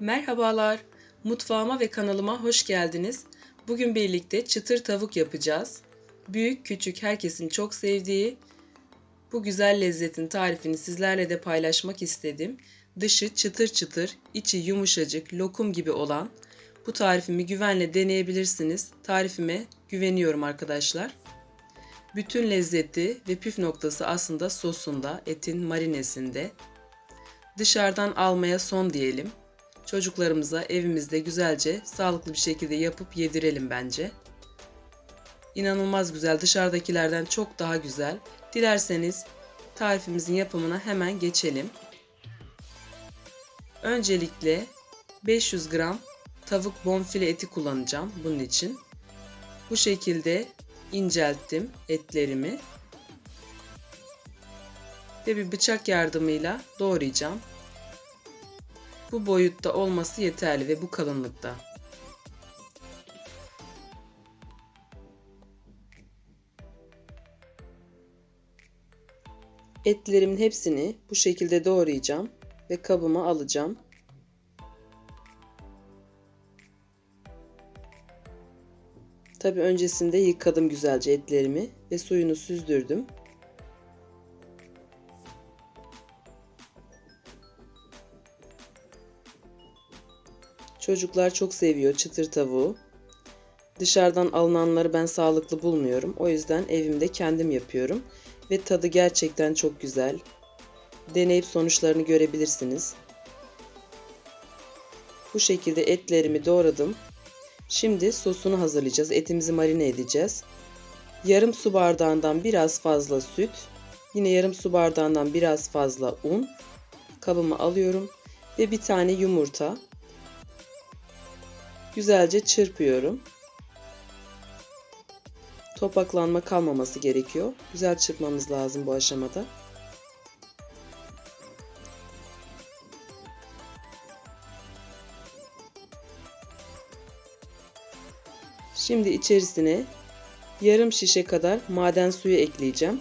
Merhabalar, mutfağıma ve kanalıma hoş geldiniz. Bugün birlikte çıtır tavuk yapacağız. Büyük küçük herkesin çok sevdiği bu güzel lezzetin tarifini sizlerle de paylaşmak istedim. Dışı çıtır çıtır, içi yumuşacık, lokum gibi olan bu tarifimi güvenle deneyebilirsiniz. Tarifime güveniyorum arkadaşlar. Bütün lezzeti ve püf noktası aslında sosunda, etin marinesinde. Dışarıdan almaya son diyelim. Çocuklarımıza evimizde güzelce, sağlıklı bir şekilde yapıp yedirelim bence. İnanılmaz güzel, dışarıdakilerden çok daha güzel. Dilerseniz tarifimizin yapımına hemen geçelim. Öncelikle 500 gram tavuk bonfile eti kullanacağım bunun için. Bu şekilde incelttim etlerimi. Ve bir bıçak yardımıyla doğrayacağım. Bu boyutta olması yeterli ve bu kalınlıkta. Etlerimin hepsini bu şekilde doğrayacağım ve kabıma alacağım. Tabi öncesinde yıkadım güzelce etlerimi ve suyunu süzdürdüm. Çocuklar çok seviyor çıtır tavuğu. Dışarıdan alınanları ben sağlıklı bulmuyorum. O yüzden evimde kendim yapıyorum. Ve tadı gerçekten çok güzel. Deneyip sonuçlarını görebilirsiniz. Bu şekilde etlerimi doğradım. Şimdi sosunu hazırlayacağız. Etimizi marine edeceğiz. Yarım su bardağından biraz fazla süt. Yine yarım su bardağından biraz fazla un. Kabıma alıyorum. Ve bir tane yumurta. Güzelce çırpıyorum. Topaklanma kalmaması gerekiyor. Güzel çırpmamız lazım bu aşamada. Şimdi içerisine yarım şişe kadar maden suyu ekleyeceğim.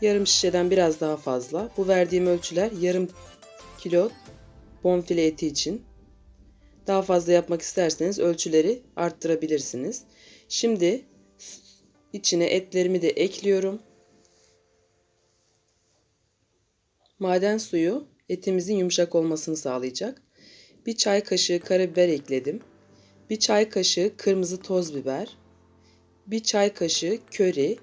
Yarım şişeden biraz daha fazla. Bu verdiğim ölçüler yarım kilo bonfile eti için. Daha fazla yapmak isterseniz ölçüleri arttırabilirsiniz. Şimdi içine etlerimi de ekliyorum. Maden suyu etimizin yumuşak olmasını sağlayacak. Bir çay kaşığı karabiber ekledim. Bir çay kaşığı kırmızı toz biber. Bir çay kaşığı köri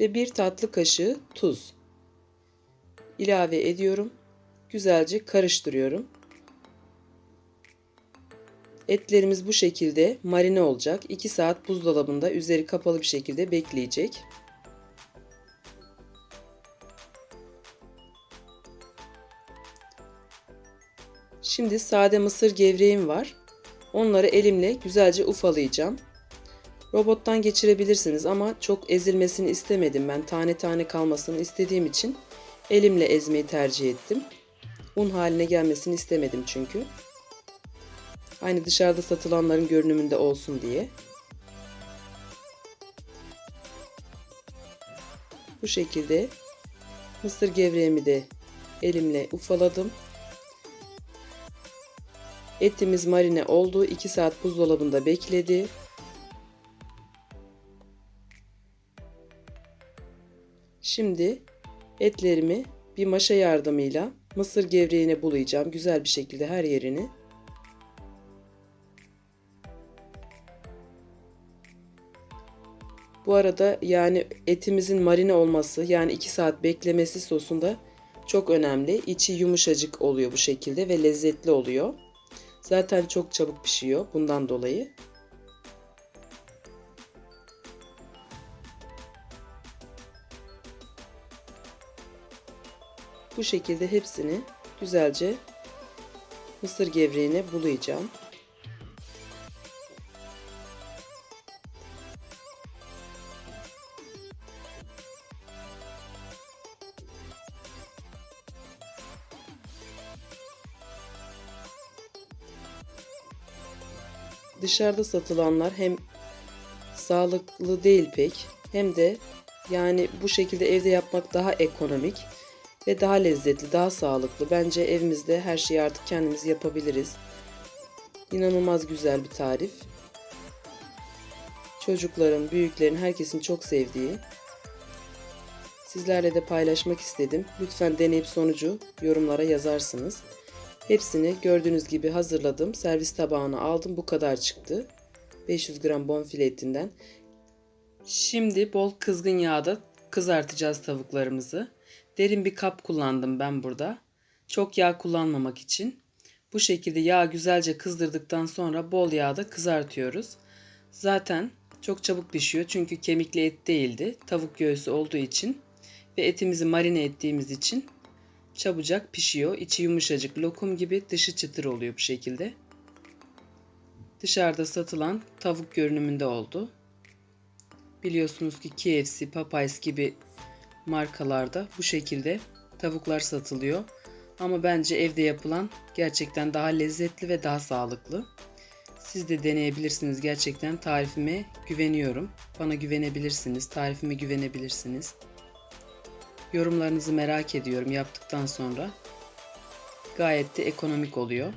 ve bir tatlı kaşığı tuz ilave ediyorum. Güzelce karıştırıyorum. Etlerimiz bu şekilde marine olacak. 2 saat buzdolabında üzeri kapalı bir şekilde bekleyecek. Şimdi sade mısır gevreğim var. Onları elimle güzelce ufalayacağım. Robottan geçirebilirsiniz ama çok ezilmesini istemedim ben. Tane tane kalmasını istediğim için elimle ezmeyi tercih ettim. Un haline gelmesini istemedim çünkü. Aynı dışarıda satılanların görünümünde olsun diye. Bu şekilde mısır gevreğimi de elimle ufaladım. Etimiz marine oldu. 2 saat buzdolabında bekledi. Şimdi etlerimi bir maşa yardımıyla mısır gevreğine bulayacağım. Güzel bir şekilde her yerini. Bu arada yani etimizin marine olması yani 2 saat beklemesi sosunda çok önemli. İçi yumuşacık oluyor bu şekilde ve lezzetli oluyor. Zaten çok çabuk pişiyor bundan dolayı. Bu şekilde hepsini güzelce mısır gevreğine bulayacağım. Dışarıda satılanlar hem sağlıklı değil pek hem de yani bu şekilde evde yapmak daha ekonomik. ve daha lezzetli, daha sağlıklı. Bence evimizde her şeyi artık kendimiz yapabiliriz. İnanılmaz güzel bir tarif. Çocukların, büyüklerin, herkesin çok sevdiği. Sizlerle de paylaşmak istedim. Lütfen deneyip sonucu yorumlara yazarsınız. Hepsini gördüğünüz gibi hazırladım. Servis tabağına aldım. Bu kadar çıktı. 500 gram bonfile etinden. Şimdi bol kızgın yağda kızartacağız tavuklarımızı. Derin bir kap kullandım ben burada. Çok yağ kullanmamak için. Bu şekilde yağ güzelce kızdırdıktan sonra bol yağda kızartıyoruz. Zaten çok çabuk pişiyor çünkü kemikli et değildi. Tavuk göğsü olduğu için ve etimizi marine ettiğimiz için çabucak pişiyor. İçi yumuşacık lokum gibi dışı çıtır oluyor bu şekilde. Dışarıda satılan tavuk görünümünde oldu. Biliyorsunuz ki KFC, Popeyes gibi markalarda bu şekilde tavuklar satılıyor. Ama bence evde yapılan gerçekten daha lezzetli ve daha sağlıklı. Siz de deneyebilirsiniz. Gerçekten tarifime güveniyorum. Bana güvenebilirsiniz. Tarifime güvenebilirsiniz. Yorumlarınızı merak ediyorum yaptıktan sonra. Gayet de ekonomik oluyor.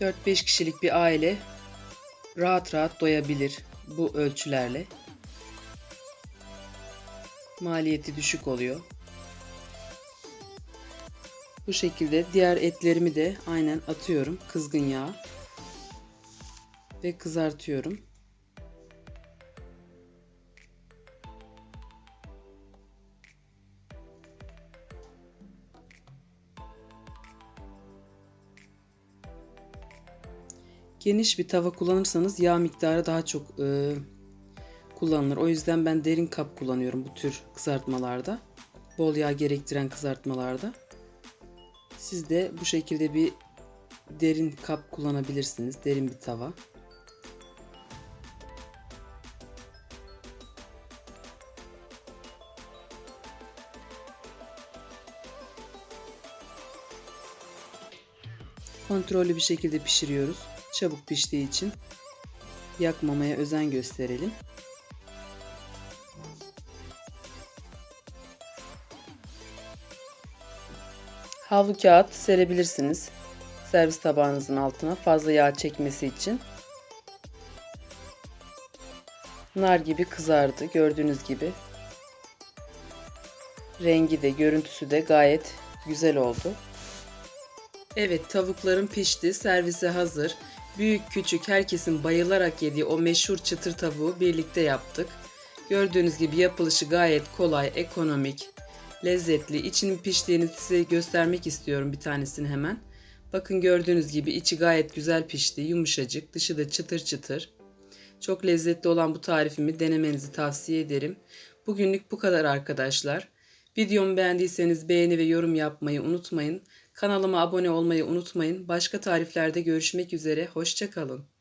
Dört beş kişilik bir aile rahat rahat doyabilir bu ölçülerle. Maliyeti düşük oluyor. Bu şekilde diğer etlerimi de aynen atıyorum kızgın yağ ve kızartıyorum. Geniş bir tava kullanırsanız yağ miktarı daha çok e, kullanılır. O yüzden ben derin kap kullanıyorum bu tür kızartmalarda. Bol yağ gerektiren kızartmalarda. Siz de bu şekilde bir derin kap kullanabilirsiniz. Derin bir tava. Kontrollü bir şekilde pişiriyoruz. Çabuk piştiği için yakmamaya özen gösterelim. Havlu kağıt serebilirsiniz. Servis tabağınızın altına fazla yağ çekmesi için. Nar gibi kızardı gördüğünüz gibi. Rengi de görüntüsü de gayet güzel oldu. Evet tavuklarım pişti. Servise hazır. Büyük küçük herkesin bayılarak yediği o meşhur çıtır tavuğu birlikte yaptık. Gördüğünüz gibi yapılışı gayet kolay, ekonomik, lezzetli. İçinin piştiğini size göstermek istiyorum bir tanesini hemen. Bakın gördüğünüz gibi içi gayet güzel pişti, yumuşacık, dışı da çıtır çıtır. Çok lezzetli olan bu tarifimi denemenizi tavsiye ederim. Bugünlük bu kadar arkadaşlar. Videomu beğendiyseniz beğeni ve yorum yapmayı unutmayın. Kanalıma abone olmayı unutmayın. Başka tariflerde görüşmek üzere. Hoşçakalın.